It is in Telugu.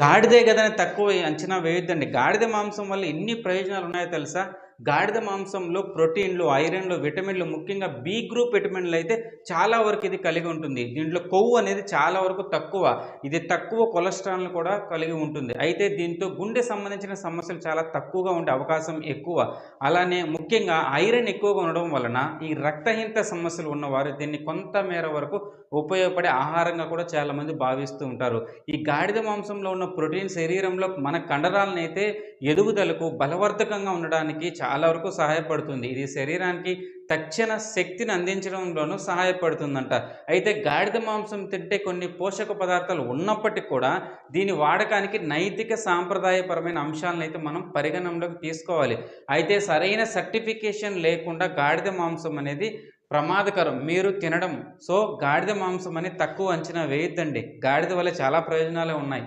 గాడిదే కదని తక్కువ అంచనా వేయొద్దండి. గాడిద మాంసం వల్ల ఎన్ని ప్రయోజనాలు ఉన్నాయో తెలుసా? గాడిద మాంసంలో ప్రోటీన్లు ఐరన్లు విటమిన్లు ముఖ్యంగా బి గ్రూప్ విటమిన్లు అయితే చాలా వరకు ఇది కలిగి ఉంటుంది. దీంట్లో కొవ్వు అనేది చాలా వరకు తక్కువ. ఇది తక్కువ కొలెస్ట్రాల్ను కూడా కలిగి ఉంటుంది. అయితే దీంతో గుండె సంబంధించిన సమస్యలు చాలా తక్కువగా ఉండే అవకాశం ఎక్కువ. అలానే ముఖ్యంగా ఐరన్ ఎక్కువగా ఉండడం వలన ఈ రక్తహీనత సమస్యలు ఉన్నవారు దీన్ని కొంత మేర వరకు ఉపయోగపడే ఆహారంగా కూడా చాలామంది భావిస్తూ ఉంటారు. ఈ గాడిద మాంసంలో ఉన్న ప్రోటీన్ శరీరంలో మన కండరాలను అయితే ఎదుగుదలకు బలవర్ధకంగా ఉండడానికి చాలా వరకు సహాయపడుతుంది. ఇది శరీరానికి తక్షణ శక్తిని అందించడంలోనూ సహాయపడుతుందంట. అయితే గాడిద మాంసం తింటే కొన్ని పోషక పదార్థాలు ఉన్నప్పటికీ కూడా దీని వాడకానికి నైతిక సాంప్రదాయపరమైన అంశాలను అయితే మనం పరిగణనలోకి తీసుకోవాలి. అయితే సరైన సర్టిఫికేషన్ లేకుండా గాడిద మాంసం అనేది ప్రమాదకరం. మీరు తినడం సో గాడిద మాంసం అని తక్కువ అంచనా వేయొద్దండి. గాడిద వల్ల చాలా ప్రయోజనాలే ఉన్నాయి.